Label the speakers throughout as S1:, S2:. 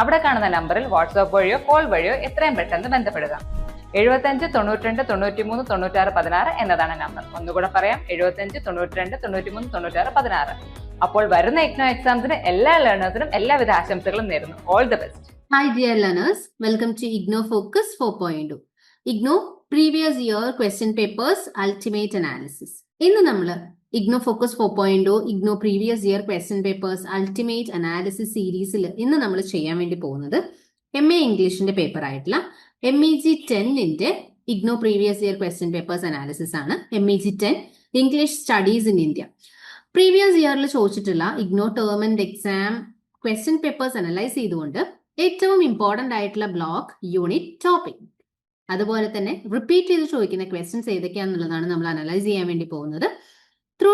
S1: അവിടെ കാണുന്ന നമ്പറിൽ വാട്സ്ആപ്പ് വഴിയോ കോൾ വഴിയോ എത്രയും പെട്ടെന്ന് ബന്ധപ്പെടുക. എഴുപത്തഞ്ച് തൊണ്ണൂറ്റിരണ്ട് തൊണ്ണൂറ്റിമൂന്ന് തൊണ്ണൂറ്റാറ് പതിനാറ് എന്നതാണ് നമ്പർ. ഒന്നുകൂടെ പറയാം എഴുപത്തഞ്ച് തൊണ്ണൂറ്റിരണ്ട് തൊണ്ണൂറ്റിമൂന്ന് തൊണ്ണൂറ്റാറ് പതിനാറ്. അപ്പോൾ വരുന്ന ഇഗ്നോ എക്സാംസിന് എല്ലാ ലേണേഴ്സിനും എല്ലാവിധ ആശംസകളും നേരുന്നു. All the best
S2: hi dear learners welcome to IGNOU focus four point IGNOU previous year question papers ultimate analysis ഇന്ന് നമ്മൾ IGNOU focus four point IGNOU previous year question papers ultimate analysis സീരീസിൽ ഇന്ന് നമ്മൾ ചെയ്യാൻ വേണ്ടി പോകുന്നത് എം എ ഇംഗ്ലീഷിന്റെ paper ആയിട്ടുള്ള M E G ടെന്നിന്റെ IGNOU previous year question papers analysis ആണ് M E G ten English studies in India previous ഇയറിൽ ചോദിച്ചിട്ടുള്ള IGNOU term and exam question papers analyse ചെയ്തുകൊണ്ട് ഏറ്റവും ഇമ്പോർട്ടന്റ് ആയിട്ടുള്ള ബ്ലോക്ക് യൂണിറ്റ് ടോപ്പിക് അതുപോലെ തന്നെ റിപ്പീറ്റ് ചെയ്ത് ചോദിക്കുന്ന ക്വസ്റ്റ്യൻസ് ഏതൊക്കെയാണെന്നുള്ളതാണ് നമ്മൾ അനലൈസ് ചെയ്യാൻ വേണ്ടി പോകുന്നത്. ത്രൂ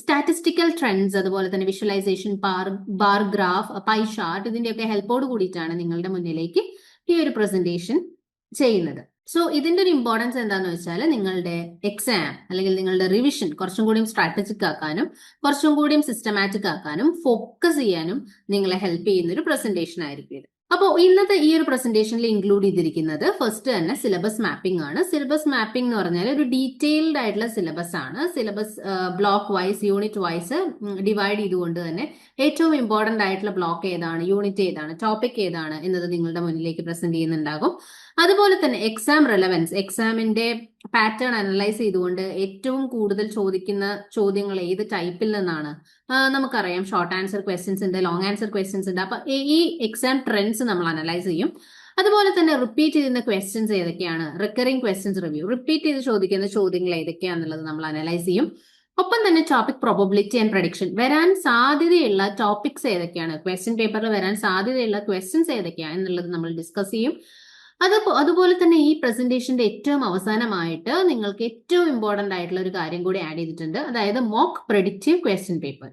S2: സ്റ്റാറ്റിസ്റ്റിക്കൽ ട്രെൻഡ്സ് അതുപോലെ തന്നെ visualisation bar bar graph pie chart ഇതിന്റെയൊക്കെ ഹെൽപ്പോട് കൂടിയിട്ടാണ് നിങ്ങളുടെ മുന്നിലേക്ക് ഈ ഒരു പ്രസന്റേഷൻ ചെയ്യുന്നത്. സോ ഇതിന്റെ ഒരു ഇമ്പോർട്ടൻസ് എന്താന്ന് വെച്ചാൽ നിങ്ങളുടെ എക്സാം അല്ലെങ്കിൽ നിങ്ങളുടെ റിവിഷൻ കുറച്ചും കൂടിയും സ്ട്രാറ്റജിക് ആക്കാനും കുറച്ചും കൂടിയും സിസ്റ്റമാറ്റിക് ആക്കാനും ഫോക്കസ് ചെയ്യാനും നിങ്ങളെ ഹെൽപ്പ് ചെയ്യുന്ന ഒരു പ്രസന്റേഷൻ ആയിരിക്കും ഇത്. അപ്പോൾ ഇന്നത്തെ ഈ ഒരു പ്രസന്റേഷനിൽ ഇൻക്ലൂഡ് ചെയ്തിരിക്കുന്നത് ഫസ്റ്റ് തന്നെ സിലബസ് മാപ്പിംഗ് ആണ്. സിലബസ് മാപ്പിംഗ് എന്ന് പറഞ്ഞാൽ ഒരു ഡീറ്റെയിൽഡ് ആയിട്ടുള്ള സിലബസ് ആണ്. Syllabus block wise unit wise divide ചെയ്തുകൊണ്ട് തന്നെ ഏറ്റവും ഇമ്പോർട്ടന്റ് ആയിട്ടുള്ള ബ്ലോക്ക് ഏതാണ്? യൂണിറ്റ് ഏതാണ്? ടോപ്പിക് ഏതാണ്? എന്നത് നിങ്ങളുടെ മുന്നിലേക്ക് പ്രസന്റ് ചെയ്യുന്നുണ്ടാകും. അതുപോലെ തന്നെ എക്സാം റെലവൻസ് എക്സാമിന്റെ പാറ്റേൺ അനലൈസ് ചെയ്തുകൊണ്ട് ഏറ്റവും കൂടുതൽ ചോദിക്കുന്ന ചോദ്യങ്ങൾ ഏത് ടൈപ്പിൽ നിന്നാണ്? നമുക്കറിയാം ഷോർട്ട് ആൻസർ ക്വസ്റ്റ്യൻസ് ഉണ്ട് ലോങ് ആൻസർ ക്വസ്റ്റ്യൻസ് ഉണ്ട്. അപ്പൊ ഈ- എക്സാം ട്രെൻഡ്സ് നമ്മൾ അനലൈസ് ചെയ്യും. അതുപോലെ തന്നെ റിപ്പീറ്റ് ചെയ്യുന്ന ക്വസ്റ്റ്യൻസ് ഏതൊക്കെയാണ്? റിക്കറിംഗ് ക്വസ്റ്റ്യൻസ് റിവ്യൂ റിപ്പീറ്റ് ചെയ്ത് ചോദിക്കുന്ന ചോദ്യങ്ങൾ ഏതൊക്കെയാണെന്നുള്ളത് നമ്മൾ അനലൈസ് ചെയ്യും. ഒപ്പം തന്നെ ടോപ്പിക് പ്രോബബിലിറ്റി ആൻഡ് പ്രഡിക്ഷൻ വരാൻ സാധ്യതയുള്ള ടോപ്പിക്സ് ഏതൊക്കെയാണ്? ക്വസ്റ്റ്യൻ പേപ്പറിൽ വരാൻ സാധ്യതയുള്ള ക്വസ്റ്റ്യൻസ് ഏതൊക്കെയാണ് എന്നുള്ളത് നമ്മൾ ഡിസ്കസ് ചെയ്യും. അത് അതുപോലെ തന്നെ ഈ പ്രസന്റേഷന്റെ ഏറ്റവും അവസാനമായിട്ട് നിങ്ങൾക്ക് ഏറ്റവും ഇമ്പോർട്ടന്റ് ആയിട്ടുള്ള ഒരു കാര്യം കൂടി ആഡ് ചെയ്തിട്ടുണ്ട്. അതായത് മോക്ക് പ്രഡിക്റ്റീവ് ക്വസ്റ്റ്യൻ പേപ്പർ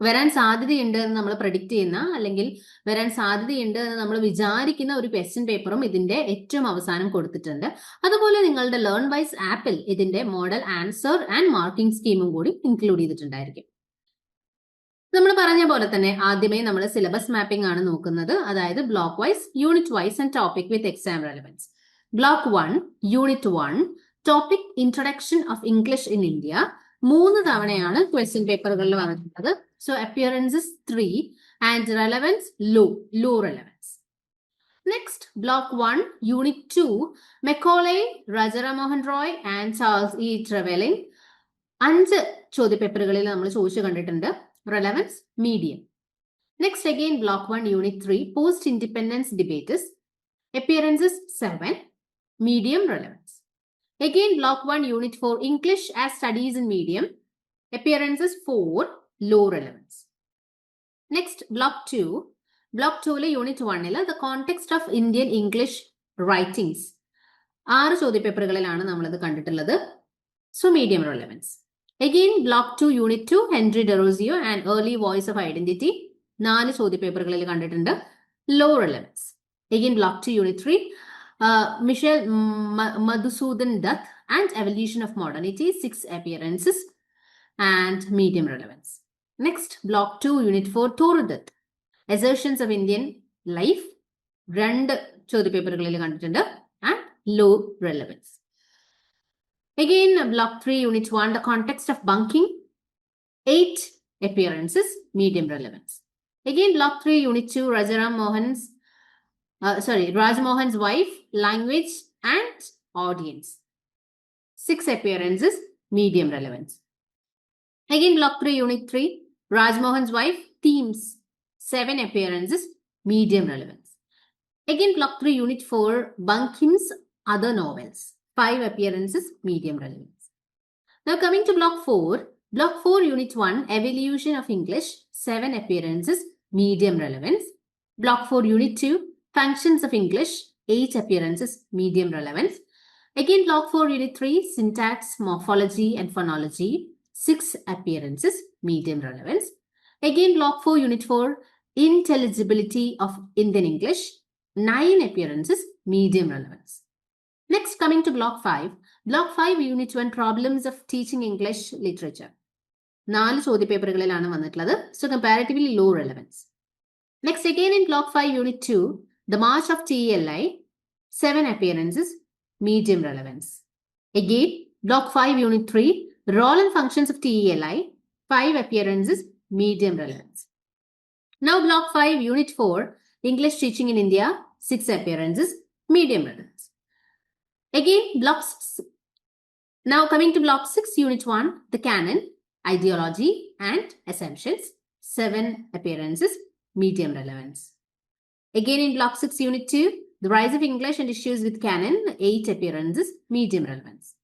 S2: വരാൻ സാധ്യതയുണ്ട് എന്ന് നമ്മൾ പ്രഡിക്റ്റ് ചെയ്യുന്ന അല്ലെങ്കിൽ വരാൻ സാധ്യതയുണ്ട് എന്ന് നമ്മൾ വിചാരിക്കുന്ന ഒരു ക്വസ്റ്റ്യൻ പേപ്പറും ഇതിന്റെ ഏറ്റവും അവസാനം കൊടുത്തിട്ടുണ്ട്. അതുപോലെ നിങ്ങളുടെ ലേൺ വൈസ് ആപ്പിൽ ഇതിന്റെ മോഡൽ ആൻസർ ആൻഡ് മാർക്കിംഗ് സ്കീമും കൂടി ഇൻക്ലൂഡ് ചെയ്തിട്ടുണ്ടായിരിക്കും. നമ്മൾ പറഞ്ഞ പോലെ തന്നെ ആദ്യമേ നമ്മൾ സിലബസ് മാപ്പിംഗ് ആണ് നോക്കുന്നത്. അതായത് block wise unit wise and topic with exam relevance block one unit one topic introduction of English in India മൂന്ന് തവണയാണ് ക്വസ്റ്റ്യൻ പേപ്പറുകളിൽ വന്നിട്ടുള്ളത്. So appearances three and relevance low low relevance next block one unit two Macaulay Rajaram Mohan Roy and Charles E Trevelyan അഞ്ച് ചോദ്യപേപ്പറുകളിൽ നമ്മൾ ചോദിച്ചു കണ്ടിട്ടുണ്ട്. Relevance medium. Next again block 1 unit 3 post independence debate is appearances 7 medium relevance. Again block 1 unit 4 English as studies in medium appearances 4 low relevance. Next block 2 block 2 le unit 1 ൽ the context of Indian English writings ആറ് ചോദ്യപേപ്പറുകളിലാണ് നമ്മളിത് കണ്ടിട്ടുള്ളത് so medium relevance again block two unit two Henry Derozio and early voice of identity നാല് ചോദ്യപേപ്പറുകളിൽ കണ്ടിട്ടുണ്ട്. Low relevance again block two unit three Michael Madhusudan Dutt and evolution of modernity six appearances and medium relevance next block two unit four Toru Dutt assertions of Indian life രണ്ട് ചോദ്യപേപ്പറുകളിൽ കണ്ടിട്ടുണ്ട്. And low relevance Again, block 3, unit 1, the context of bunking, 8 appearances, medium relevance. Again, block 3, unit 2, Rajaram Mohan's, uh, sorry, Raj Mohan's wife, language and audience. 6 appearances, medium relevance. Again, block 3, unit 3, Raj Mohan's wife, themes, 7 appearances, medium relevance. Again, block 3, unit 4, Bunkin's other novels. Five appearances, medium relevance. Now coming to block four, Block 4, Unit 1, Evolution of English, 7 appearances, medium relevance. Block 4, Unit 2, Functions of English, 8 appearances, medium relevance. Again, Block 4, Unit 3, Syntax, Morphology and Phonology, 6 appearances, medium relevance. Again, Block 4, Unit 4, Intelligibility of Indian English, 9 appearances, medium relevance. Next, coming to Block 5, Block 5, Unit 1, Problems of Teaching English Literature. നാല് ചോദ്യപേപ്പറുകളിലാണ് വന്നിട്ടുള്ളത്. So comparatively low relevance next again in block five unit two the march of T L I seven appearances medium relevance again block five unit three role and functions of T L I five appearances medium relevance now block five unit four English teaching in India six appearances medium relevance Again, block 6. Now coming to block 6, unit 1, the canon, ideology and assumptions. 7 appearances, medium relevance. Again in block 6, unit 2, the rise of English and issues with canon, 8 appearances, medium relevance.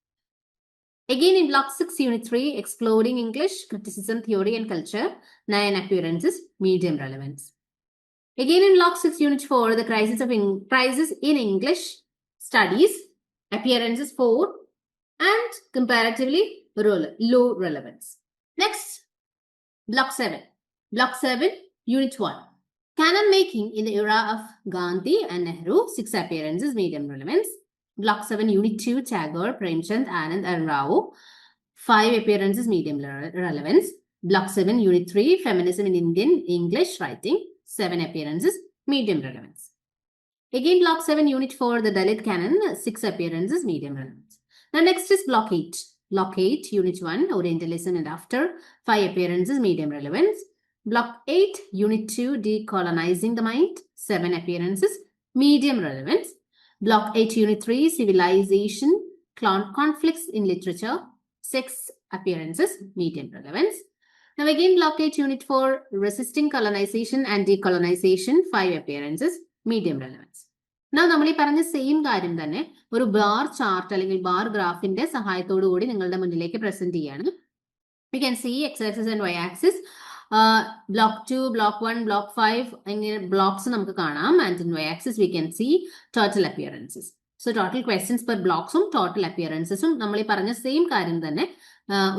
S2: Again in block 6, unit 3, exploring English, criticism, theory and culture, 9 appearances, medium relevance. Again in block 6, unit 4, the crisis, of in crisis in English studies, appearances, four, and comparatively low relevance. Next, Block 7. Block 7, Unit 1. Canon making in the era of Gandhi and Nehru, six appearances, medium relevance. Block 7, Unit 2, Tagore, Premchand, Anand, and Rao, five appearances, medium relevance. Block 7, Unit 3, Feminism in Indian English writing, seven appearances, medium relevance. Again, Block 7, Unit 4, the Dalit Canon, six appearances, medium relevance. Now, next is Block 8. Block 8, Unit 1, Orientalism and After, five appearances, medium relevance. Block 8, Unit 2, Decolonizing the Mind, seven appearances, medium relevance. Block 8, Unit 3, Civilization, Conflicts in Literature, six appearances, medium relevance. Now, again, Block 8, Unit 4, Resisting Colonization and Decolonization, five appearances, medium relevance Now, നമ്മൾ ഈ പറഞ്ഞ same കാര്യം തന്നെ ഒരു bar chart അല്ലെങ്കിൽ bar ഗ്രാഫിന്റെ സഹായത്തോടു കൂടി നിങ്ങളുടെ മുന്നിലേക്ക് പ്രസന്റ് ചെയ്യാണ്. We can see X axis and Y axis block two block one block five ഇങ്ങനെ ബ്ലോക്സ് നമുക്ക് കാണാം. And in Y axis we can see total appearances so total questions per ബ്ലോക്സും total അപ്പിയറൻസസും നമ്മൾ ഈ പറഞ്ഞ സെയിം കാര്യം തന്നെ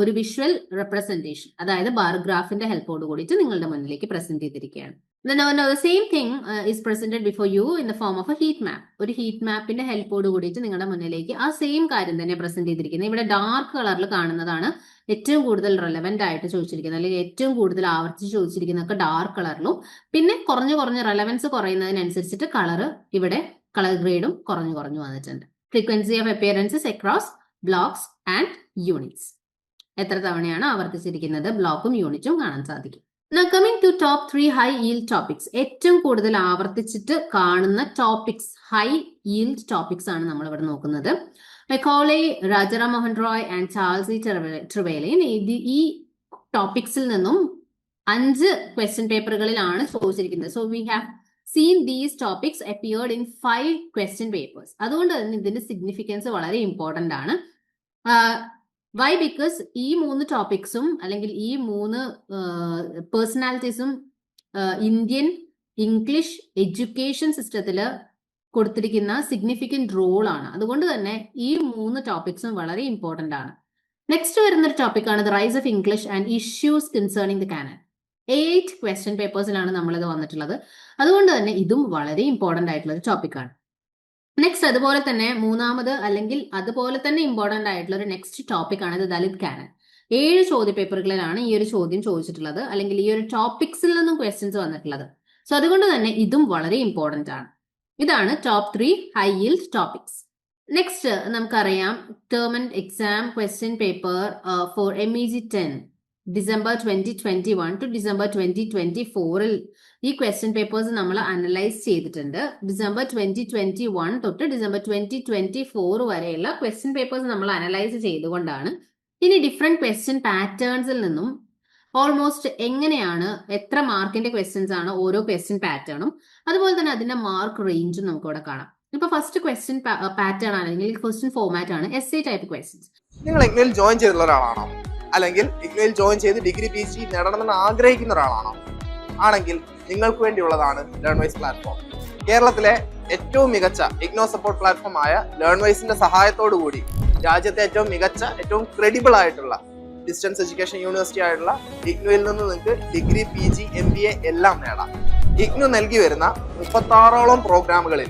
S2: ഒരു വിഷ്വൽ റെപ്രസെന്റേഷൻ അതായത് ബാർ ഗ്രാഫിന്റെ ഹെൽപ്പോട് കൂടിയിട്ട് നിങ്ങളുടെ മുന്നിലേക്ക് പ്രസന്റ് ചെയ്തിരിക്കുകയാണ്. Then now, now the same thing uh, is presented before you in the form of a heat map. ഒരു ഹീറ്റ് മാപ്പിന്റെ ഹെൽപ്പോട് കൂടിയിട്ട് നിങ്ങളുടെ മുന്നിലേക്ക് ആ സെയിം കാര്യം തന്നെ പ്രസന്റ് ചെയ്തിരിക്കുന്നത്. ഇവിടെ ഡാർക്ക് കളറിൽ കാണുന്നതാണ് ഏറ്റവും കൂടുതൽ റെലവെന്റ് ആയിട്ട് ചോദിച്ചിരിക്കുന്നത്. അല്ലെങ്കിൽ ഏറ്റവും കൂടുതൽ ആവർത്തിച്ച് ചോദിച്ചിരിക്കുന്നതൊക്കെ ഡാർക്ക് കളറിലും പിന്നെ കുറഞ്ഞു കുറഞ്ഞ് റെലവൻസ് കുറയുന്നതിനനുസരിച്ചിട്ട് കളർ ഇവിടെ കളർ ഗ്രേഡും കുറഞ്ഞു കുറഞ്ഞു വന്നിട്ടുണ്ട്. Frequency of appearances across blocks and units എത്ര തവണയാണ് ആവർത്തിച്ചിരിക്കുന്നത്? ബ്ലോക്കും യൂണിറ്റും കാണാൻ സാധിക്കും. Now to top three high high topics. ഏറ്റവും കൂടുതൽ ആവർത്തിച്ചിട്ട് കാണുന്ന ടോപ്പിക്സ് ഹൈ yield ടോപ്പിക്സ് ആണ് നമ്മൾ ഇവിടെ നോക്കുന്നത്. Macaulay Rajaram Mohan Roy and Charles E Trevelyan ഈ ടോപ്പിക്സിൽ നിന്നും അഞ്ച് ക്വസ്റ്റ്യൻ പേപ്പറുകളിലാണ് ചോദിച്ചിരിക്കുന്നത്. So we have seen these topics appeared in five question papers അതുകൊണ്ട് തന്നെ ഇതിന്റെ സിഗ്നിഫിക്കൻസ് വളരെ ഇമ്പോർട്ടന്റ് ആണ്. വൈ ബിക്കോസ് ഈ മൂന്ന് ടോപ്പിക്സും അല്ലെങ്കിൽ ഈ മൂന്ന് പേഴ്സണാലിറ്റീസും ഇന്ത്യൻ ഇംഗ്ലീഷ് എഡ്യൂക്കേഷൻ സിസ്റ്റത്തിൽ കൊടുത്തിരിക്കുന്ന സിഗ്നിഫിക്കന്റ് റോൾ ആണ്. അതുകൊണ്ട് തന്നെ ഈ മൂന്ന് ടോപ്പിക്സും വളരെ ഇമ്പോർട്ടന്റ് ആണ്. നെക്സ്റ്റ് വരുന്ന ഒരു ടോപ്പിക്കാണ് the rise of English and issues concerning the canon eight question പേപ്പേഴ്സിലാണ് നമ്മളിത് വന്നിട്ടുള്ളത്. അതുകൊണ്ട് തന്നെ ഇതും വളരെ ഇമ്പോർട്ടന്റ് ആയിട്ടുള്ള ഒരു ടോപ്പിക്കാണ് നെക്സ്റ്റ് അതുപോലെ തന്നെ മൂന്നാമത് അല്ലെങ്കിൽ അതുപോലെ തന്നെ ഇമ്പോർട്ടന്റ് ആയിട്ടുള്ള ഒരു നെക്സ്റ്റ് ടോപ്പിക് ആണ് ദലിത് കാനൻ ഏഴ് ചോദ്യ പേപ്പറുകളിലാണ് ഈ ഒരു ചോദ്യം ചോദിച്ചിട്ടുള്ളത് അല്ലെങ്കിൽ ഈ ഒരു ടോപ്പിക്സിൽ നിന്നും ക്വസ്റ്റ്യൻസ് വന്നിട്ടുള്ളത്. സോ അതുകൊണ്ട് തന്നെ ഇതും വളരെ ഇമ്പോർട്ടന്റ് ആണ്. ഇതാണ് top three high yield topics next നമുക്കറിയാം term and exam question paper for M E G ten December twenty twenty one to December twenty twenty ഫോറിൽ ഈ ക്വസ്റ്റ്യൻ പേപ്പേഴ്സ് നമ്മൾ അനലൈസ് ചെയ്തിട്ടുണ്ട്. ഡിസംബർ ട്വന്റി ട്വന്റി വൺ തൊട്ട് December twenty twenty four വരെയുള്ള question papers നമ്മൾ analyse ചെയ്തുകൊണ്ടാണ്. ഇനി different question പാറ്റേൺസിൽ നിന്നും ഓൾമോസ്റ്റ് എങ്ങനെയാണ് എത്ര മാർക്കിന്റെ ക്വസ്റ്റ്യൻസ് ആണ് ഓരോ ക്വസ്റ്റ്യൻ പാറ്റേണും അതുപോലെ തന്നെ അതിന്റെ മാർക്ക് റേഞ്ചും നമുക്ക് ഇവിടെ കാണാം. ഇപ്പൊ ഫസ്റ്റ് ക്വസ്റ്റ്യൻ പാറ്റേൺ ആണ് അല്ലെങ്കിൽ ക്വസ്റ്റ്യൻ ഫോർമാറ്റ് ആണ്. എസ് എ ടൈപ്പ് ക്വസ്റ്റ്യൻസ്
S3: നിങ്ങൾ എങ്ങനെയും ജോയിൻ ചെയ്തിട്ടുള്ള ഒരാളാണോ? അല്ലെങ്കിൽ ഇഗ്നോയിൽ ജോയിൻ ചെയ്ത് ഡിഗ്രി പി ജി നേടണമെന്ന് ആഗ്രഹിക്കുന്ന ഒരാളാണോ? ആണെങ്കിൽ നിങ്ങൾക്ക് വേണ്ടിയുള്ളതാണ് ലേൺവൈസ് പ്ലാറ്റ്ഫോം. കേരളത്തിലെ ഏറ്റവും മികച്ച ഇഗ്നോ സപ്പോർട്ട് പ്ലാറ്റ്ഫോമായ ലേൺവൈസിന്റെ സഹായത്തോടു കൂടി രാജ്യത്തെ ഏറ്റവും മികച്ച ഏറ്റവും ക്രെഡിബിൾ ആയിട്ടുള്ള ഡിസ്റ്റൻസ് എഡ്യൂക്കേഷൻ യൂണിവേഴ്സിറ്റി ആയിട്ടുള്ള ഇഗ്നുവിൽ നിന്ന് നിങ്ങൾക്ക് degree P G M B A എല്ലാം നേടാം. ഇഗ്നു നൽകി വരുന്ന മുപ്പത്താറോളം പ്രോഗ്രാമുകളിൽ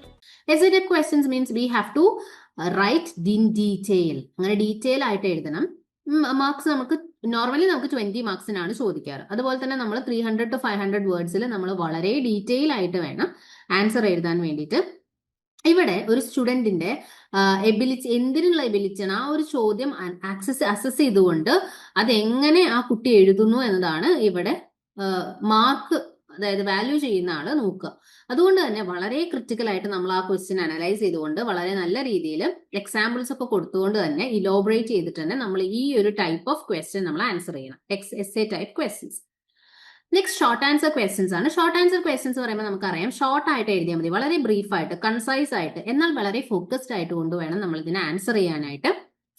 S2: Essay type questions means we have to write in detail അങ്ങനെ ഡീറ്റെയിൽ ആയിട്ട് എഴുതണം. മാർക്സ് നമുക്ക് നോർമലി നമുക്ക് ട്വന്റി മാർക്സിനാണ് ചോദിക്കാറ്. അതുപോലെ തന്നെ നമ്മൾ three hundred to five hundred വേർഡ്സിൽ നമ്മൾ വളരെ ഡീറ്റെയിൽ ആയിട്ട് വേണം ആൻസർ എഴുതാൻ വേണ്ടിയിട്ട്. ഇവിടെ ഒരു സ്റ്റുഡന്റിന്റെ എബിലിറ്റി എന്തിനുള്ള എബിലിറ്റിയാണ് ആ ഒരു ചോദ്യം ആക്സസ് അസസ് ചെയ്തുകൊണ്ട് അതെങ്ങനെ ആ കുട്ടി എഴുതുന്നു എന്നതാണ് ഇവിടെ മാർക്ക് അതായത് വാല്യൂ ചെയ്യുന്ന ആൾ നോക്കുക. അതുകൊണ്ട് തന്നെ വളരെ ക്രിറ്റിക്കൽ ആയിട്ട് നമ്മൾ ആ ക്വസ്റ്റ്യൻ അനലൈസ് ചെയ്തുകൊണ്ട് വളരെ നല്ല രീതിയിൽ എക്സാമ്പിൾസ് ഒക്കെ കൊടുത്തുകൊണ്ട് തന്നെ ഇലോബറേറ്റ് ചെയ്തിട്ട് തന്നെ നമ്മൾ ഈ ഒരു ടൈപ്പ് ഓഫ് ക്വസ്റ്റ്യൻ നമ്മൾ ആൻസർ ചെയ്യണം. X essay type questions next short answer questions ആണ്. ഷോർട്ട് ആൻസർ ക്വസ്റ്റ്യൻസ് പറയുമ്പോൾ നമുക്കറിയാം ഷോർട്ട് ആയിട്ട് എഴുതിയാൽ മതി. വളരെ ബ്രീഫ് ആയിട്ട് കൺസൈസ് ആയിട്ട് എന്നാൽ വളരെ ഫോക്കസ്ഡ് ആയിട്ട് കൊണ്ടുവേണം നമ്മൾ ഇതിനെ ആൻസർ ചെയ്യാനായിട്ട്.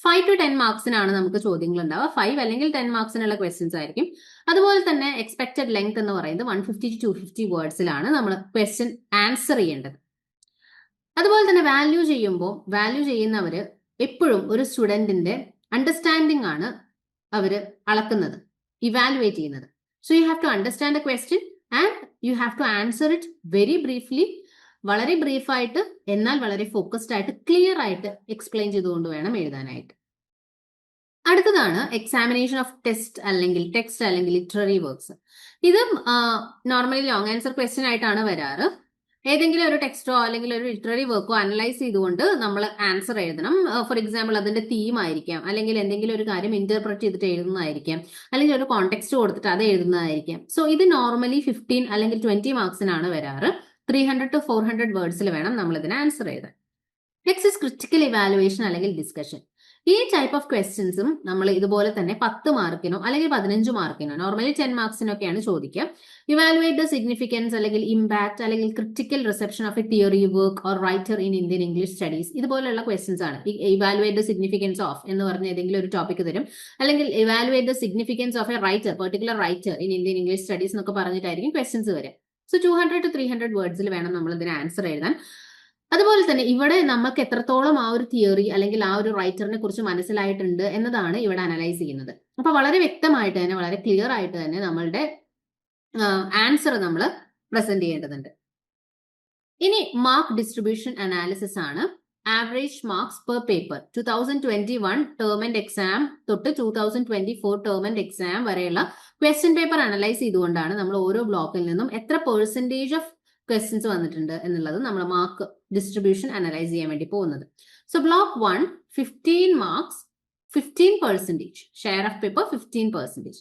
S2: ഫൈവ് ടു ടെൻ മാർക്സിനാണ് നമുക്ക് ചോദ്യങ്ങൾ ഉണ്ടാവുക. ഫൈവ് അല്ലെങ്കിൽ ടെൻ മാർക്സിനുള്ള ക്വസ്റ്റ്യൻസ് ആയിരിക്കും. അതുപോലെ തന്നെ എക്സ്പെക്റ്റഡ് ലെങ്ത് എന്ന് പറയുന്നത് one fifty to two fifty വേർഡ്സിലാണ് നമ്മൾ ക്വസ്റ്റ്യൻ ആൻസർ ചെയ്യേണ്ടത്. അതുപോലെ തന്നെ വാല്യൂ ചെയ്യുമ്പോൾ വാല്യൂ ചെയ്യുന്നവർ എപ്പോഴും ഒരു സ്റ്റുഡന്റിന്റെ അണ്ടർസ്റ്റാൻഡിംഗ് ആണ് അവർ അളക്കുന്നത് ഇവാലുവേറ്റ് ചെയ്യുന്നത്. So you have to understand a question and you have to answer it very briefly വളരെ ബ്രീഫായിട്ട് എന്നാൽ വളരെ ഫോക്കസ്ഡ് ആയിട്ട് ക്ലിയർ ആയിട്ട് എക്സ്പ്ലെയിൻ ചെയ്തുകൊണ്ട് വേണം എഴുതാനായിട്ട്. അടുത്തതാണ് എക്സാമിനേഷൻ ഓഫ് ടെസ്റ്റ് അല്ലെങ്കിൽ ടെക്സ്റ്റ് അല്ലെങ്കിൽ ലിറ്റററി വർക്ക്സ് ഇത് നോർമലി ലോങ് ആൻസർ ക്വസ്റ്റ്യൻ ആയിട്ടാണ് വരാറ്. ഏതെങ്കിലും ഒരു ടെക്സ്റ്റോ അല്ലെങ്കിൽ ഒരു ലിറ്റററി വർക്കോ അനലൈസ് ചെയ്തുകൊണ്ട് നമ്മൾ ആൻസർ എഴുതണം. ഫോർ എക്സാമ്പിൾ അതിന്റെ തീം ആയിരിക്കാം. അല്ലെങ്കിൽ എന്തെങ്കിലും ഒരു കാര്യം ഇന്റർപ്രറ്റ് ചെയ്തിട്ട് എഴുതുന്നതായിരിക്കാം. അല്ലെങ്കിൽ ഒരു കോണ്ടെക്സ്റ്റ് കൊടുത്തിട്ട് അത് എഴുതുന്നതായിരിക്കാം. സോ ഇത് നോർമലി ഫിഫ്റ്റീൻ അല്ലെങ്കിൽ ട്വന്റി മാർക്സിനാണ് വരാറ്. Three hundred to four hundred വേർഡ്സിൽ വേണം നമ്മൾ ഇതിന് ആൻസർ എഴുതാൻ. നെക്സ്റ്റ് ഇസ് ക്രിറ്റിക്കൽ ഇവാലുവേഷൻ അല്ലെങ്കിൽ ഡിസ്കഷൻ ഈ ടൈപ്പ് ഓഫ് ക്വസ്റ്റ്യൻസും നമ്മൾ ഇതുപോലെ തന്നെ പത്ത് മാർക്കിനോ അല്ലെങ്കിൽ പതിനഞ്ച് മാർക്കിനോ നോർമലി ടെൻ മാർക്സിനൊക്കെയാണ് ചോദിക്കുക. ഇവാലുവേറ്റ് ദ സിഗ്നിഫിക്കൻസ് അല്ലെങ്കിൽ ഇമ്പാക്ട് അല്ലെങ്കിൽ critical reception of a theory work or writer in Indian English studies ഇതുപോലെയുള്ള ക്വസ്റ്റ്യൻസ് ആണ്. ഇവാലുവേറ്റ് ദ സിഗ്നിഫിക്കൻസ് ഓഫ് എന്ന് പറഞ്ഞ ഏതെങ്കിലും ഒരു ടോപ്പിക് തരും. അല്ലെങ്കിൽ evaluate the significance of a writer particular writer in Indian English studies എന്നൊക്കെ പറഞ്ഞിട്ടായിരിക്കും ക്വസ്റ്റ്യൻസ് വരിക. So two hundred to three hundred വേർഡ്സിൽ വേണം നമ്മൾ ഇതിന് ആൻസർ എഴുതാൻ. അതുപോലെ തന്നെ ഇവിടെ നമുക്ക് എത്രത്തോളം ആ ഒരു തിയറി അല്ലെങ്കിൽ ആ ഒരു റൈറ്ററിനെ കുറിച്ച് മനസ്സിലായിട്ടുണ്ട് എന്നതാണ് ഇവിടെ അനലൈസ് ചെയ്യുന്നത്. അപ്പൊ വളരെ വ്യക്തമായിട്ട് തന്നെ വളരെ ക്ലിയർ ആയിട്ട് തന്നെ നമ്മളുടെ ആൻസർ നമ്മൾ പ്രസന്റ് ചെയ്യേണ്ടതുണ്ട്. ഇനി മാർക്ക് ഡിസ്ട്രിബ്യൂഷൻ അനാലിസിസ് ആണ്. Average marks per paper two thousand twenty one term and exam തൊട്ട് two thousand twenty four term and exam വരെയുള്ള ക്വസ്റ്റ്യൻ പേപ്പർ അനലൈസ് ചെയ്തുകൊണ്ടാണ് നമ്മൾ ഓരോ ബ്ലോക്കിൽ നിന്നും എത്ര പെർസെന്റേജ് ഓഫ് ക്വസ്റ്റ്യൻസ് വന്നിട്ടുണ്ട് എന്നുള്ളത് നമ്മൾ മാർക്ക് ഡിസ്ട്രിബ്യൂഷൻ അനലൈസ് ചെയ്യാൻ വേണ്ടി പോകുന്നത്. So block one fifteen marks fifteen percentage share of paper fifteen percentage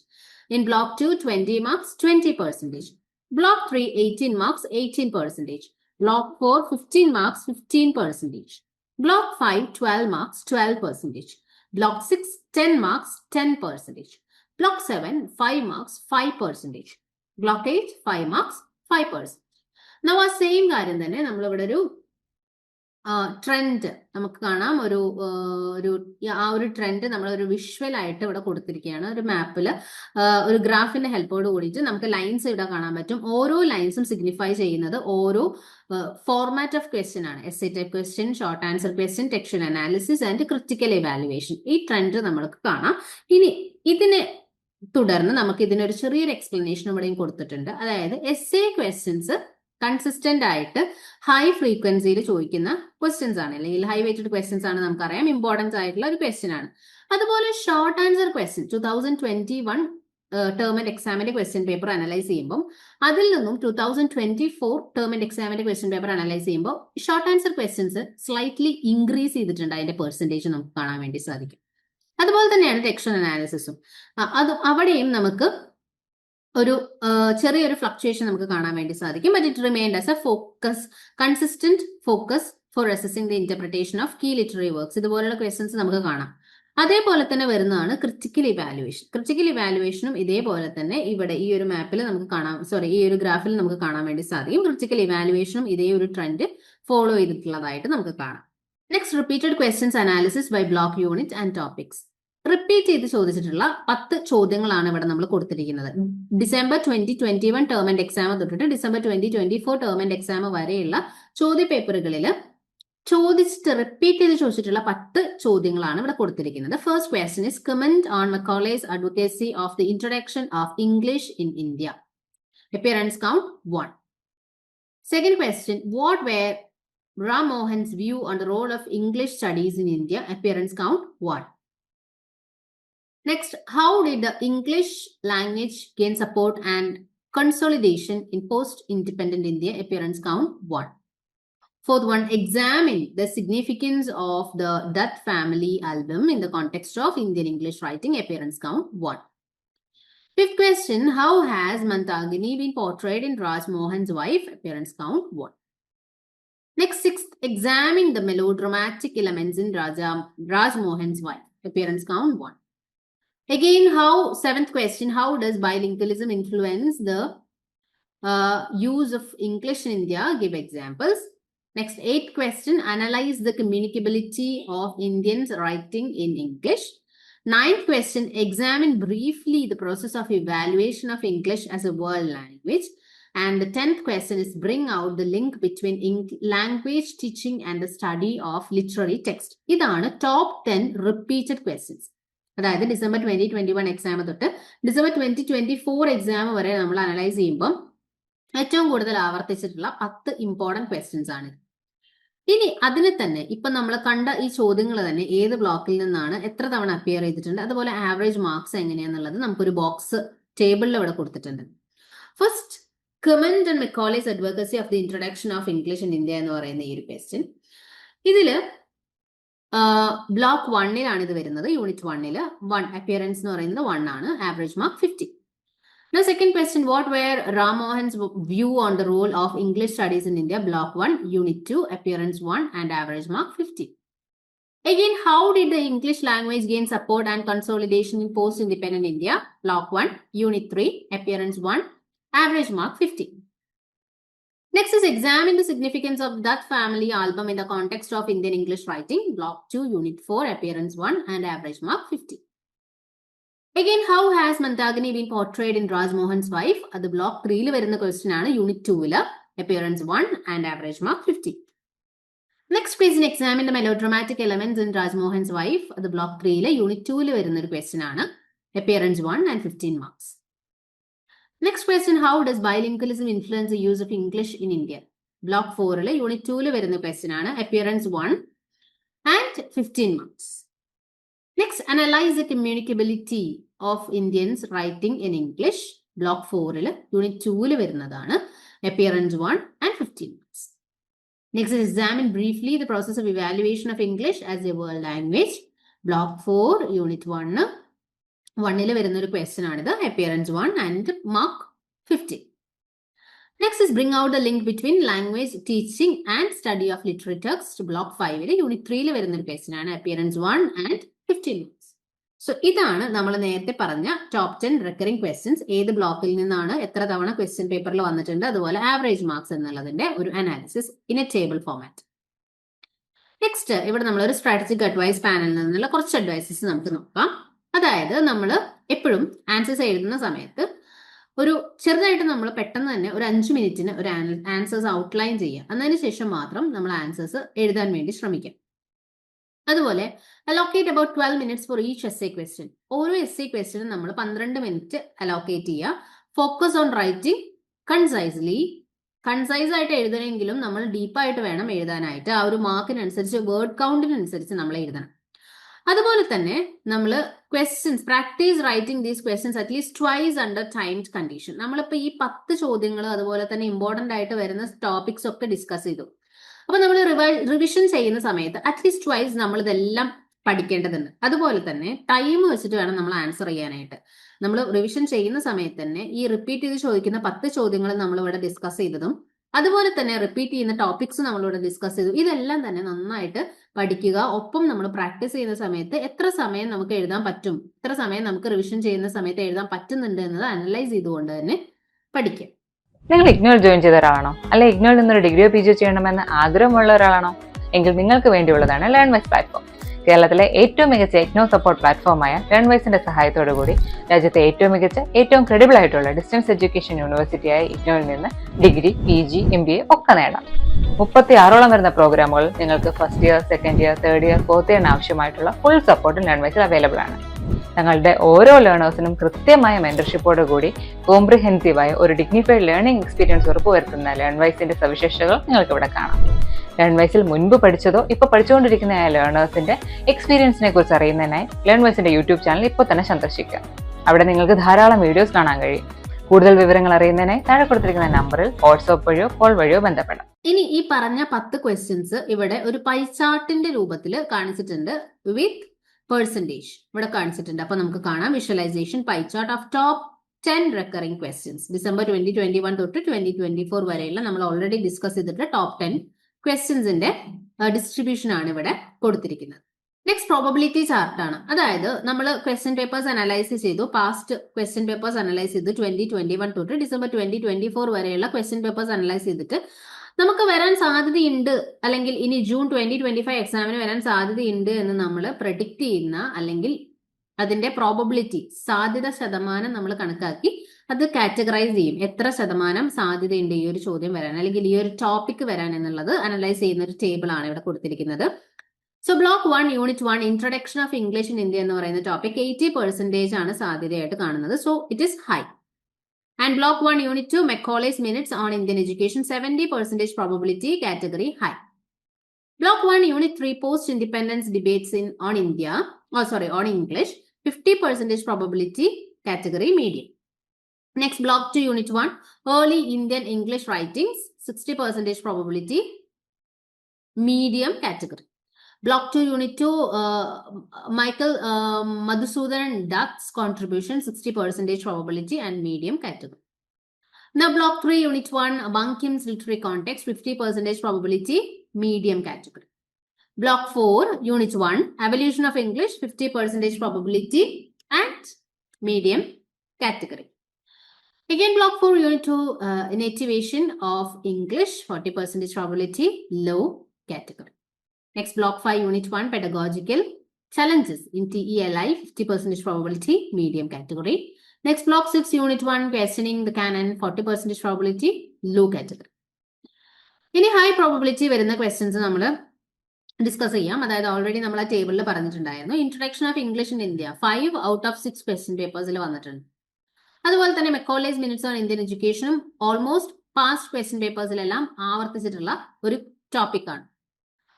S2: in block two twenty marks twenty percentage block three eighteen marks eighteen percentage block four fifteen marks fifteen percentage block five twelve marks twelve percentage block six ten marks ten percentage block seven five marks five percentage block eight five marks five percentage നമ്മൾ ആ same കാര്യം തന്നെ നമ്മളിവിടെ ഒരു trend നമുക്ക് കാണാം. ഒരു ഒരു ആ ഒരു ട്രെൻഡ് നമ്മൾ ഒരു വിഷ്വൽ ആയിട്ട് ഇവിടെ കൊടുത്തിരിക്കുകയാണ്. ഒരു മാപ്പിൽ ഒരു ഗ്രാഫിന്റെ ഹെൽപ്പോട് കൂടിയിട്ട് നമുക്ക് ലൈൻസ് ഇവിടെ കാണാൻ പറ്റും. ഓരോ ലൈൻസും സിഗ്നിഫൈ ചെയ്യുന്നത് ഓരോ ഫോർമാറ്റ് ഓഫ് ക്വസ്റ്റ്യൻ ആണ്. Essay type question short answer question textual analysis and critical evaluation ഈ ട്രെൻഡ് നമുക്ക് കാണാം. ഇനി ഇതിനെ തുടർന്ന് നമുക്ക് ഇതിനൊരു ചെറിയൊരു എക്സ്പ്ലനേഷൻ ഇവിടെയും കൊടുത്തിട്ടുണ്ട്. അതായത് എസ് എ ക്വസ്റ്റ്യൻസ് കൺസിസ്റ്റന്റ് ആയിട്ട് ഹൈ ഫ്രീക്വൻസിയിൽ ചോദിക്കുന്ന ക്വസ്റ്റ്യൻസ് ആണ്. അല്ലെങ്കിൽ ഹൈ വെയിറ്റഡ് ക്വസ്റ്റ്യൻസ് ആണ് നമുക്കറിയാം. ഇമ്പോർട്ടൻസ് ആയിട്ടുള്ള ഒരു ക്വസ്റ്റ്യൻ ആണ്. അതുപോലെ short answer question two thousand twenty one term and എക്സാമിന്റെ ക്വസ്റ്റ്യൻ പേപ്പർ അനലൈസ് ചെയ്യുമ്പോൾ അതിൽ നിന്നും two thousand twenty four term and എക്സാമിന്റെ ക്വസ്റ്റ്യൻ പേപ്പർ അനലൈസ് ചെയ്യുമ്പോൾ short answer questions slightly increase ചെയ്തിട്ടുണ്ട്. അതിന്റെ പെർസെന്റേജ് നമുക്ക് കാണാൻ വേണ്ടി സാധിക്കും. അതുപോലെ തന്നെയാണ് ടെക്സ്റ്റൽ അനാലിസിസും അത് അവിടെയും നമുക്ക് ഒരു ചെറിയൊരു ഫ്ലക്ച്വേഷൻ നമുക്ക് കാണാൻ വേണ്ടി സാധിക്കും. But it remind as a focus consistent focus for assessing the interpretation of key literary works ഇതുപോലുള്ള ക്വസ്റ്റ്യൻസ് നമുക്ക് കാണാം. അതേപോലെ തന്നെ വരുന്നതാണ് ക്രിറ്റിക്കൽ ഇവാലുവേഷൻ ക്രിറ്റിക്കൽ ഇവാലുവേഷനും ഇതേപോലെ തന്നെ ഇവിടെ ഈ ഒരു മാപ്പിൽ നമുക്ക് കാണാം സോറി ഈ ഒരു ഗ്രാഫിൽ നമുക്ക് കാണാൻ വേണ്ടി സാധിക്കും. ക്രിറ്റിക്കൽ ഇവാലുവേഷനും ഇതേ ഒരു ട്രെൻഡ് ഫോളോ ചെയ്തിട്ടുള്ളതായിട്ട് നമുക്ക് കാണാം. Next repeated questions analysis by block unit and topics repeat ചെയ്ത് ചോദിച്ചിട്ടുള്ള പത്ത് ചോദ്യങ്ങളാണ് ഇവിടെ നമ്മൾ കൊടുത്തിരിക്കുന്നത്. December twenty twenty one term and exam തൊട്ടിട്ട് December twenty twenty four term and exam വരെയുള്ള ചോദ്യ പേപ്പറുകളിൽ ചോദിച്ചിട്ട് റിപ്പീറ്റ് ചെയ്ത് ചോദിച്ചിട്ടുള്ള പത്ത് ചോദ്യങ്ങളാണ് ഇവിടെ കൊടുത്തിരിക്കുന്നത്. First question is comment on Macaulay's advocacy of the introduction of English in India appearance count 1 second question what were ram mohan's view on the role of english studies in india? Appearance count 1 next how did the english language gain support and consolidation in post independent india appearance count 1 Fourth one, examine the significance of the Dutt family album in the context of Indian English writing appearance count 1. Fifth question, how has Mantagini been portrayed in Raj Mohan's wife appearance count 1. Next, sixth, examine the melodramatic elements in Raja, Raj Mohan's wife appearance count 1. Again, how, seventh question, how does bilingualism influence the uh, use of English in India? Give examples. Next, eighth question, analyze the communicability of Indians writing in English. Ninth question, examine briefly the process of evaluation of English as a world language. And the tenth question is bring out the link between Eng- language teaching and the study of literary text. ഇതാണ് top ten repeated questions അതായത് December twenty twenty one exam തൊട്ട് December twenty twenty four exam വരെ നമ്മൾ analyse ചെയ്യുമ്പോൾ ഏറ്റവും കൂടുതൽ ആവർത്തിച്ചിട്ടുള്ള പത്ത് important questions ആണ്. ഇനി അതിനെ തന്നെ ഇപ്പൊ നമ്മൾ കണ്ട ഈ ചോദ്യങ്ങൾ തന്നെ ഏത് ബ്ലോക്കിൽ നിന്നാണ് എത്ര തവണ അപ്പിയർ ചെയ്തിട്ടുണ്ട്? അതുപോലെ ആവറേജ് മാർക്സ് എങ്ങനെയാന്നുള്ളത് നമുക്കൊരു ബോക്സ് ടേബിളിൽ ഇവിടെ കൊടുത്തിട്ടുണ്ട്. First comment and Macaulay's advocacy of the introduction of English in India എന്ന് പറയുന്ന ഈ ഒരു ക്വസ്റ്റ്യൻ ഇതിൽ ബ്ലോക്ക് വണ്ണിലാണ് ഇത് വരുന്നത് യൂണിറ്റ് വണ്ണിൽ വൺ അപ്പിയറൻസ് എന്ന് പറയുന്നത് വൺ ആണ് average mark fifty Now, second question What were Ram Mohan's view on the role of English studies in India? Block 1, Unit 2, Appearance 1, and average mark 50. Again, how did the English language gain support and consolidation in post independent India? Block 1, Unit 3, Appearance 1, average mark 50. Next is examine the significance of that family album in the context of Indian English writing. Block 2, Unit 4, Appearance 1, and average mark 50. Again, how has Mantagini been portrayed in Raj Mohan's wife? അത് block ത്രീയിൽ വരുന്ന question ആണ് unit ടൂവില് appearance one and average mark fifty next question examine the melodramatic elements in Raj Mohan's wife അത് block ത്രീയില് unit ടൂവിൽ വരുന്ന ഒരു question ആണ് appearance one and fifteen marks Next question how does bilingualism influence use of English in India block ഫോറിൽ unit ടൂവിൽ വരുന്ന question ആണ് appearance one and fifteen marks next analyse the communicability of Indians writing in English block ഫോറിൽ unit ടൂവിൽ വരുന്നതാണ് appearance one and fifteen marks next examine briefly the process of evaluation of English as a world language block four unit one വണ്ണിൽ വരുന്ന ഒരു question ആണിത്. Appearance one and mark fifty next is bring out the link between language teaching and study of literary text block ഫൈവിൽ unit ത്രീയിൽ വരുന്ന ഒരു question ആണ്. Appearance one and fifteen marks so ഇതാണ് നമ്മൾ നേരത്തെ പറഞ്ഞ ടോപ്പ് ടെൻ റെക്കറിംഗ് ക്വസ്റ്റ്യൻസ് ഏത് ബ്ലോക്കിൽ നിന്നാണ് എത്ര തവണ ക്വസ്റ്റ്യൻ പേപ്പറിൽ വന്നിട്ടുണ്ട്? അതുപോലെ ആവറേജ് മാർക്സ് എന്നുള്ളതിന്റെ ഒരു analysis in a table format next ഇവിടെ നമ്മൾ ഒരു സ്ട്രാറ്റജിക് അഡ്വൈസ് പാനലിൽ നിന്നുള്ള കുറച്ച് അഡ്വൈസസ് നമുക്ക് നോക്കാം. അതായത് നമ്മൾ എപ്പോഴും ആൻസേഴ്സ് എഴുതുന്ന സമയത്ത് ഒരു ചെറുതായിട്ട് നമ്മൾ പെട്ടെന്ന് തന്നെ ഒരു അഞ്ച് മിനിറ്റിന് ഒരു ആൻസേഴ്സ് ഔട്ട്ലൈൻ ചെയ്യുക. എന്നതിന് ശേഷം മാത്രം നമ്മൾ ആൻസേഴ്സ് എഴുതാൻ വേണ്ടി ശ്രമിക്കാം. അതുപോലെ allocate about twelve minutes for each S A question ഓരോ എസ് എ ക്വസ്റ്റ്യനും നമ്മൾ പന്ത്രണ്ട് മിനിറ്റ് അലോക്കേറ്റ് ചെയ്യുക. Focus on writing concisely concise ആയിട്ട് എഴുതണമെങ്കിലും നമ്മൾ ഡീപ്പായിട്ട് വേണം എഴുതാനായിട്ട്. ആ ഒരു മാർക്കിനനുസരിച്ച് വേർഡ് കൗണ്ടിനനുസരിച്ച് നമ്മൾ എഴുതണം. അതുപോലെ തന്നെ നമ്മൾ questions practice writing these questions at least twice under timed condition നമ്മളിപ്പോൾ ഈ പത്ത് ചോദ്യങ്ങൾ അതുപോലെ തന്നെ ഇമ്പോർട്ടന്റ് ആയിട്ട് വരുന്ന ടോപ്പിക്സ് ഒക്കെ ഡിസ്കസ് ചെയ്തു. അപ്പൊ നമ്മൾ റിവിഷൻ ചെയ്യുന്ന സമയത്ത് അറ്റ്ലീസ്റ്റ് ട്വൈസ് നമ്മൾ ഇതെല്ലാം പഠിക്കേണ്ടതുണ്ട്. അതുപോലെ തന്നെ ടൈം വെച്ചിട്ട് വേണം നമ്മൾ ആൻസർ ചെയ്യാനായിട്ട്. നമ്മൾ റിവിഷൻ ചെയ്യുന്ന സമയത്ത് തന്നെ ഈ റിപ്പീറ്റ് ചെയ്ത് ചോദിക്കുന്ന പത്ത് ചോദ്യങ്ങൾ നമ്മൾ ഇവിടെ ഡിസ്കസ് ചെയ്തതും അതുപോലെ തന്നെ റിപ്പീറ്റ് ചെയ്യുന്ന ടോപ്പിക്സ് നമ്മളിവിടെ ഡിസ്കസ് ചെയ്തു. ഇതെല്ലാം തന്നെ നന്നായിട്ട് പഠിക്കുക. ഒപ്പം നമ്മൾ പ്രാക്ടീസ് ചെയ്യുന്ന സമയത്ത് എത്ര സമയം നമുക്ക് എഴുതാൻ പറ്റും? എത്ര സമയം നമുക്ക് റിവിഷൻ ചെയ്യുന്ന സമയത്ത് എഴുതാൻ പറ്റുന്നുണ്ട് എന്നത് അനലൈസ് ചെയ്തുകൊണ്ട് തന്നെ പഠിക്കുക.
S1: നിങ്ങൾ ഇഗ്നോൾ ജോയിൻ ചെയ്ത ഒരാളാണോ അല്ലെ ഇഗ്നോയിൽ നിന്നൊരു ഡിഗ്രിയോ പി ജിയോ ചെയ്യണമെന്ന് ആഗ്രഹമുള്ള ഒരാളാണോ? എങ്കിൽ നിങ്ങൾക്ക് വേണ്ടിയുള്ളതാണ് ലേൺ വൈസ് പ്ലാറ്റ്ഫോം കേരളത്തിലെ ഏറ്റവും മികച്ച എറ്റ്നോ സപ്പോർട്ട് പ്ലാറ്റ്ഫോമായ ലേൺ വൈസിന്റെ സഹായത്തോടു കൂടി രാജ്യത്തെ ഏറ്റവും മികച്ച ഏറ്റവും ക്രെഡിബിൾ ആയിട്ടുള്ള ഡിസ്റ്റൻസ് എഡ്യൂക്കേഷൻ യൂണിവേഴ്സിറ്റിയായ ഇഗ്നോയിൽ നിന്ന് degree P G M B A ഒക്കെ നേടാം. മുപ്പത്തി ആറോളം വരുന്ന പ്രോഗ്രാമുകൾ നിങ്ങൾക്ക് first year second year third year fourth ഇയറിന് ആവശ്യമായിട്ടുള്ള ഫുൾ സപ്പോർട്ടും ലേൺ വൈസിൽ അവൈലബിൾ ആണ്. ഞങ്ങളുടെ ഓരോ ലേണേഴ്സിനും കൃത്യമായ മെന്റർഷിപ്പോട് കൂടി കോംപ്രിഹെൻസീവായ ഒരു ഡിഗ്നിഫൈഡ് ലേണിംഗ് എക്സ്പീരിയൻസ് ഉറപ്പുവരുത്തുന്ന ലേൺവൈസിന്റെ സവിശേഷതകൾ നിങ്ങൾക്ക് ഇവിടെ കാണാം. ലേൺവൈസിൽ മുൻപ് പഠിച്ചതോ ഇപ്പോൾ പഠിച്ചുകൊണ്ടിരിക്കുന്ന ലേണേഴ്സിന്റെ എക്സ്പീരിയൻസിനെ കുറിച്ച് അറിയുന്നതിനായി ലേൺവൈസിന്റെ യൂട്യൂബ് ചാനൽ ഇപ്പോൾ തന്നെ സന്ദർശിക്കുക. അവിടെ നിങ്ങൾക്ക് ധാരാളം വീഡിയോസ് കാണാൻ കഴിയും. കൂടുതൽ വിവരങ്ങൾ അറിയുന്നതിനായി താഴെ കൊടുത്തിരിക്കുന്ന നമ്പറിൽ വാട്സ്ആപ്പ് വഴിയോ കോൾ വഴിയോ ബന്ധപ്പെടാം.
S2: ഇനി ഈ പറഞ്ഞ പത്ത് ക്വസ്റ്റ്യൻസ് ഇവിടെ ഒരു പൈ ചാർട്ടിന്റെ രൂപത്തിൽ കാണിച്ചിട്ടുണ്ട് വിത്ത് പെർസെന്റേജ് ഇവിടെ കാണിച്ചിട്ടുണ്ട്. അപ്പൊ നമുക്ക് കാണാം. Visualisation pie chart of top ten recurring questions December twenty twenty one തൊട്ട് ട്വന്റി ട്വന്റി ഫോർ വരെയുള്ള നമ്മൾ ഓൾറെഡി ഡിസ്കസ് ചെയ്തിട്ട് ടോപ്പ് ടെൻ ക്വസ്റ്റ്യൻസിന്റെ ഡിസ്ട്രിബ്യൂഷൻ ആണ് ഇവിടെ കൊടുത്തിരിക്കുന്നത്. നെക്സ്റ്റ് പ്രോബബിലിറ്റി ആണ്. അതായത് നമ്മൾ ക്വസ്റ്റ്യൻ പേപ്പേഴ്സ് അനലൈസ് ചെയ്തു. പാസ്റ്റ് ക്വസ്റ്റ്യൻ പേപ്പേഴ്സ് അനലൈസ് ചെയ്തു. ട്വന്റി ട്വന്റി വൺ തൊട്ട് ഡിസംബർ ട്വന്റി ട്വന്റി ഫോർ വരെയുള്ള ക്വസ്റ്റ്യൻ പേപ്പേഴ്സ് അനലൈസ് ചെയ്തിട്ട് നമുക്ക് വരാൻ സാധ്യതയുണ്ട്. അല്ലെങ്കിൽ ഇനി ജൂൺ ട്വന്റി ട്വന്റി ഫൈവ് എക്സാമിന് വരാൻ സാധ്യതയുണ്ട് എന്ന് നമ്മൾ പ്രഡിക്റ്റ് ചെയ്യുന്ന അല്ലെങ്കിൽ അതിന്റെ പ്രോബബിലിറ്റി സാധ്യത ശതമാനം നമ്മൾ കണക്കാക്കി അത് കാറ്റഗറൈസ് ചെയ്യും. എത്ര ശതമാനം സാധ്യതയുണ്ട് ഈ ഒരു ചോദ്യം വരാൻ അല്ലെങ്കിൽ ഈ ഒരു ടോപ്പിക് വരാൻ എന്നുള്ളത് അനലൈസ് ചെയ്യുന്ന ഒരു ടേബിൾ ആണ് ഇവിടെ കൊടുത്തിരിക്കുന്നത്. So block one unit one introduction of English in India എന്ന് പറയുന്ന ടോപ്പിക് എയ്റ്റി പെർസെന്റേജ് ആണ് സാധ്യതയായിട്ട് കാണുന്നത്. So it is high And block 1, unit 2, Macaulay's Minutes on Indian Education, 70% probability, category high. Block 1, unit 3, post-independence debates in on India, oh sorry, on English, 50% probability, category medium. Next block 2, unit 1, early Indian English writings, 60% probability, medium category. Block 2, Unit 2, uh, Michael uh, Madhusudan Duck's contribution 60 percentage probability and medium category. Now, Block 3, Unit 1, Bankim's literary context 50 percentage probability, medium category. Block 4, Unit 1, Evolution of English 50 percentage probability and medium category. Again, Block 4, Unit 2, uh, Nativation of English 40 percentage probability, low category. Next, block 5, unit 1, pedagogical challenges in TELI, 50% probability, medium category. Next, block 6, unit 1, questioning the canon, 40% probability, low category. ഇനി high probability വരുന്ന questions നമ്മൾ discuss ചെയ്യാം. അതായത് already നമ്മൾ ആ ടേബിളിൽ പറഞ്ഞിട്ടുണ്ടായിരുന്നു. Introduction of English in India five out of six question പേപ്പേഴ്സിൽ വന്നിട്ടുണ്ട്. അതുപോലെ തന്നെ മെക്കോളേജ് മിനിറ്റ്സ് ഓൺ ഇന്ത്യൻ എഡ്യൂക്കേഷനും ഓൾമോസ്റ്റ് പാസ്റ്റ് ക്വസ്റ്റ്യൻ പേപ്പേഴ്സിലെല്ലാം ആവർത്തിച്ചിട്ടുള്ള ഒരു ടോപ്പിക്കാണ്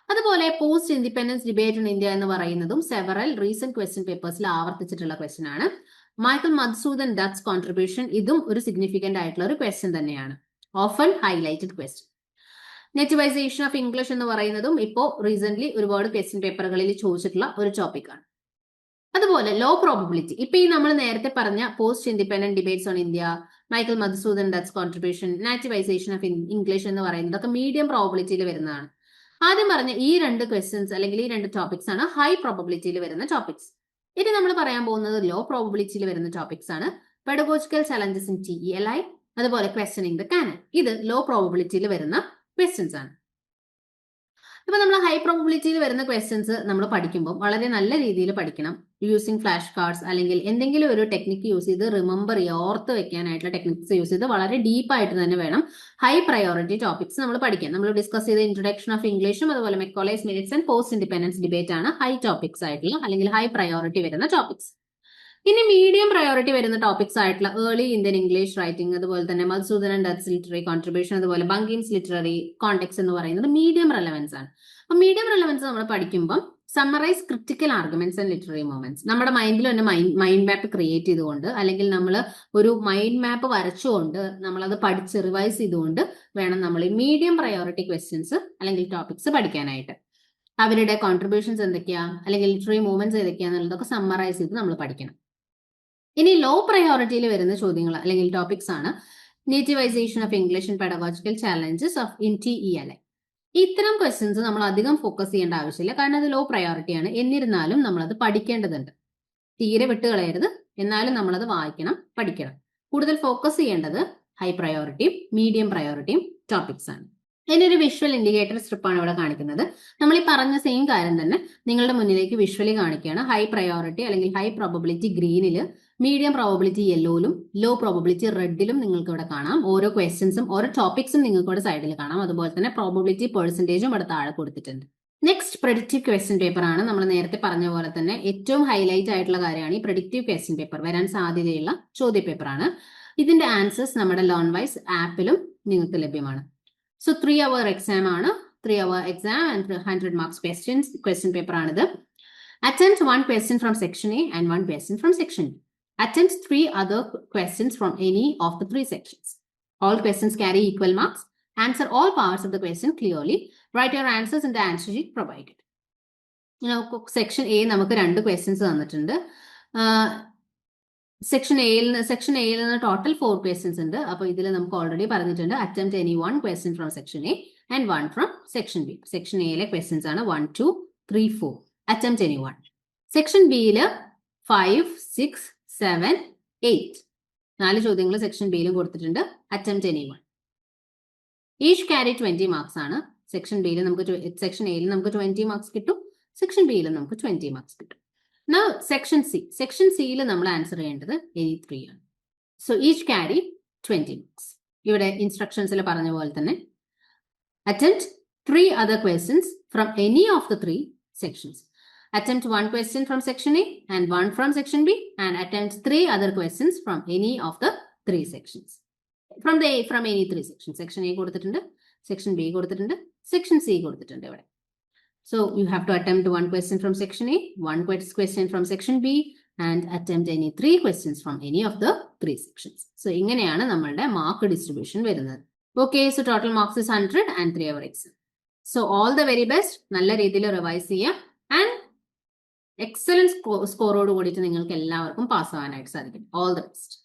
S2: അതുപോലെ post independence debate in India എന്ന് പറയുന്നതും സെവറൽ റീസെന്റ് ക്വസ്റ്റ്യൻ പേപ്പേഴ്സിൽ ആവർത്തിച്ചിട്ടുള്ള ക്വസ്റ്റ്യൻ ആണ്. മൈക്കിൾ മധുസൂദൻ ഡച്ച് കോൺട്രിബ്യൂഷൻ ഇതും ഒരു സിഗ്നിഫിക്കന്റ് ആയിട്ടുള്ള ഒരു ക്വസ്റ്റ്യൻ തന്നെയാണ്. Often highlighted question nativisation of English എന്ന് പറയുന്നതും ഇപ്പോൾ റീസെന്റ് ഒരുപാട് ക്വസ്റ്റ്യൻ പേപ്പറുകളിൽ ചോദിച്ചിട്ടുള്ള ഒരു ടോപ്പിക്കാണ് അതുപോലെ ലോ പ്രോബിലിറ്റി ഇപ്പൊ ഈ നമ്മൾ നേരത്തെ പറഞ്ഞ post independent debates on India Michael Madhusudan Dutt contribution nativisation of English എന്ന് പറയുന്നതൊക്കെ മീഡിയം പ്രോബിലിറ്റിയിൽ വരുന്നതാണ്. ആദ്യം പറഞ്ഞ ഈ രണ്ട് ക്വസ്റ്റ്യൻസ് അല്ലെങ്കിൽ ഈ രണ്ട് ടോപ്പിക്സ് ആണ് ഹൈ പ്രോബിലിറ്റിയിൽ വരുന്ന ടോപ്പിക്സ് ഇനി നമ്മൾ പറയാൻ പോകുന്നത് ലോ പ്രോബിലിറ്റിയിൽ വരുന്ന ടോപ്പിക്സ് ആണ്. Pedagogical challenges in T L I അതുപോലെ ക്വസ്റ്റനിങ് ദ കാനൻ ഇത് ലോ പ്രോബിലിറ്റിയിൽ വരുന്ന ക്വസ്റ്റ്യൻസ് ആണ്. ഇപ്പൊ നമ്മൾ ഹൈ പ്രോബിലിറ്റിയിൽ വരുന്ന ക്വസ്റ്റ്യൻസ് നമ്മൾ പഠിക്കുമ്പോൾ വളരെ നല്ല രീതിയിൽ പഠിക്കണം. യൂസിങ് ഫ്ലാഷ് കാർഡ്സ് അല്ലെങ്കിൽ എന്തെങ്കിലും ഒരു ടെക്നിക്ക് യൂസ് ചെയ്ത് റിമെമ്പർ ചെയ്യുക ഓർത്ത് വെക്കാനായിട്ടുള്ള ടെക്നിക്സ് യൂസ് ചെയ്ത് വളരെ ഡീപ്പായിട്ട് തന്നെ വേണം ഹൈ പ്രയോറിറ്റി ടോപ്പിക്സ് നമ്മൾ പഠിക്കാൻ. നമ്മൾ ഡിസ്കസ് ചെയ്ത ഇൻട്രൊഡക്ഷൻ ഓഫ് ഇംഗ്ലീഷും അതുപോലെ Macaulay's minutes and post independence debate ആണ് ഹൈ ടോപ്പിക്സ് ആയിട്ടുള്ള അല്ലെങ്കിൽ ഹൈ പ്രയോറിറ്റി വരുന്ന ടോപ്പിക്സ് ഇനി മീഡിയം പ്രയോറിറ്റി വരുന്ന ടോപ്പിക്സ് ആയിട്ടുള്ള ഏർലി ഇന്ത്യൻ ഇംഗ്ലീഷ് റൈറ്റിംഗ് അതുപോലെ തന്നെ മധുസൂദനൻ ഡച്ച് ലിറ്റററി കോൺട്രിബ്യൂഷൻ അതുപോലെ ബങ്കീംസ് ലിറ്റററി കോണ്ടെക്സ് എന്ന് പറയുന്നത് മീഡിയം റെലവൻസ് ആണ്. അപ്പൊ മീഡിയം റെലവൻസ് നമ്മൾ പഠിക്കുമ്പോൾ summarise critical arguments and literary movements നമ്മുടെ മൈൻഡിൽ തന്നെ മൈൻഡ് മാപ്പ് ക്രിയേറ്റ് ചെയ്തുകൊണ്ട് അല്ലെങ്കിൽ നമ്മൾ ഒരു മൈൻഡ് മാപ്പ് വരച്ചുകൊണ്ട് നമ്മൾ അത് പഠിച്ച് റിവൈസ് ചെയ്തുകൊണ്ട് വേണം നമ്മൾ ഈ മീഡിയം പ്രയോറിറ്റി ക്വസ്റ്റ്യൻസ് അല്ലെങ്കിൽ ടോപ്പിക്സ് പഠിക്കാനായിട്ട്. അവരുടെ കോൺട്രിബ്യൂഷൻസ് എന്തൊക്കെയാ? അല്ലെങ്കിൽ ലിറ്റററി മൂവ്മെന്റ്സ് ഏതൊക്കെയാന്നുള്ളതൊക്കെ സമ്മറൈസ് ചെയ്ത് നമ്മൾ പഠിക്കണം. ഇനി ലോ പ്രയോറിറ്റിയിൽ വരുന്ന ചോദ്യങ്ങൾ അല്ലെങ്കിൽ ടോപ്പിക്സ് ആണ്. Nativisation of English and pedagogical challenges of in T E അല്ലെ ഇത്തരം ക്വസ്റ്റ്യൻസ് നമ്മൾ അധികം ഫോക്കസ് ചെയ്യേണ്ട ആവശ്യമില്ല. കാരണം അത് ലോ പ്രയോറിറ്റി ആണ്. എന്നിരുന്നാലും നമ്മളത് പഠിക്കേണ്ടതുണ്ട്. തീരെ വിട്ടുകളയരുത് എന്നാലും നമ്മളത് വായിക്കണം പഠിക്കണം. കൂടുതൽ ഫോക്കസ് ചെയ്യേണ്ടത് ഹൈ പ്രയോറിറ്റിയും മീഡിയം പ്രയോറിറ്റിയും ടോപ്പിക്സ് ആണ്. ഇതിനൊരു വിഷ്വൽ ഇൻഡിക്കേറ്റർ സ്ട്രിപ്പ് ആണ് ഇവിടെ കാണിക്കുന്നത്. നമ്മൾ ഈ പറഞ്ഞ സെയിം കാര്യം തന്നെ നിങ്ങളുടെ മുന്നിലേക്ക് വിഷ്വലി കാണിക്കുകയാണ്. ഹൈ പ്രയോറിറ്റി അല്ലെങ്കിൽ ഹൈ പ്രോബിലിറ്റി ഗ്രീനിൽ മീഡിയം പ്രോബബിലിറ്റി യെല്ലോയിലും ലോ പ്രോബബിലിറ്റി റെഡിലും നിങ്ങൾക്ക് ഇവിടെ കാണാം. ഓരോ ക്വസ്റ്റ്യൻസും ഓരോ ടോപ്പിക്സും നിങ്ങൾക്ക് ഇവിടെ സൈഡിൽ കാണാം. അതുപോലെ തന്നെ പ്രോബബിലിറ്റി പെർസെന്റേജും ഇവിടെ താഴെ കൊടുത്തിട്ടുണ്ട്. നെക്സ്റ്റ് പ്രഡിക്റ്റീവ് ക്വസ്റ്റ്യൻ പേപ്പർ ആണ്. നമ്മൾ നേരത്തെ പറഞ്ഞ പോലെ തന്നെ ഏറ്റവും ഹൈലൈറ്റ് ആയിട്ടുള്ള കാര്യമാണ് ഈ പ്രഡിക്റ്റീവ് ക്വസ്റ്റ്യൻ പേപ്പർ വരാൻ സാധ്യതയുള്ള ചോദ്യ പേപ്പറാണ് ഇതിന്റെ ആൻസേഴ്സ് നമ്മുടെ ലോൺ വൈസ് ആപ്പിലും നിങ്ങൾക്ക് ലഭ്യമാണ്. സോ ത്രീ അവർ എക്സാം ആണ്. Three hour exam and hundred marks questions question paper ആണിത്. Attempt one question from section A and one question from section B attempts three other questions from any of the three sections. All questions carry equal marks. Answer all parts of the question clearly. Write your answers in the answer sheet provided. Section A നമുക്ക് രണ്ട് questions തന്നിട്ടുണ്ട് section എയിൽ നിന്ന് section എയിൽ നിന്ന് total four questions ഉണ്ട് അപ്പോൾ ഇതിൽ നമുക്ക് ഓൾറെഡി പറഞ്ഞിട്ടുണ്ട് attempt any one question from section A and one from section B section എയിലെ ക്വസ്റ്റ്യൻസ് ആണ് one two three four attempt any one section ബിയിൽ ഫൈവ് സിക്സ് സെവൻ എയ്റ്റ് നാല് ചോദ്യങ്ങൾ സെക്ഷൻ ബിയിലും കൊടുത്തിട്ടുണ്ട്. Attempt any one each carry twenty marks ആണ്. Section ബിയിൽ നമുക്ക് സെക്ഷൻ എയിൽ നമുക്ക് ട്വന്റി മാർക്സ് കിട്ടും. സെക്ഷൻ ബിയിൽ നമുക്ക് ട്വന്റി മാർക്സ് കിട്ടും. സെക്ഷൻ സി സെക്ഷൻ സിയിൽ നമ്മൾ ആൻസർ ചെയ്യേണ്ടത് എനി ത്രീ ആണ്. So each carry twenty marks ഇവിടെ ഇൻസ്ട്രക്ഷൻസിൽ പറഞ്ഞ പോലെ തന്നെ. Attempt three other questions from any of the three sections attempt one question from section A and one from section B and attempt three other questions from any of the three sections. From the from any three sections. Section A കൊടുത്തിട്ടുണ്ട് section B കൊടുത്തിട്ടുണ്ട് section C കൊടുത്തിട്ടുണ്ട് ഇവിടെ So you have to attempt one question from section A, one question from section B and attempt any three questions from any of the three sections. So ഇങ്ങനെയാണ് നമ്മളുടെ mark distribution വരുന്നത് okay so total marks is hundred and three hour So all the very best. Nalla revise ചെയ്യാം and excellence സ്കോറോട് കൂടിയിട്ട് നിങ്ങൾക്ക് എല്ലാവർക്കും pass ആവാനായിട്ട് സാധിക്കും. All the best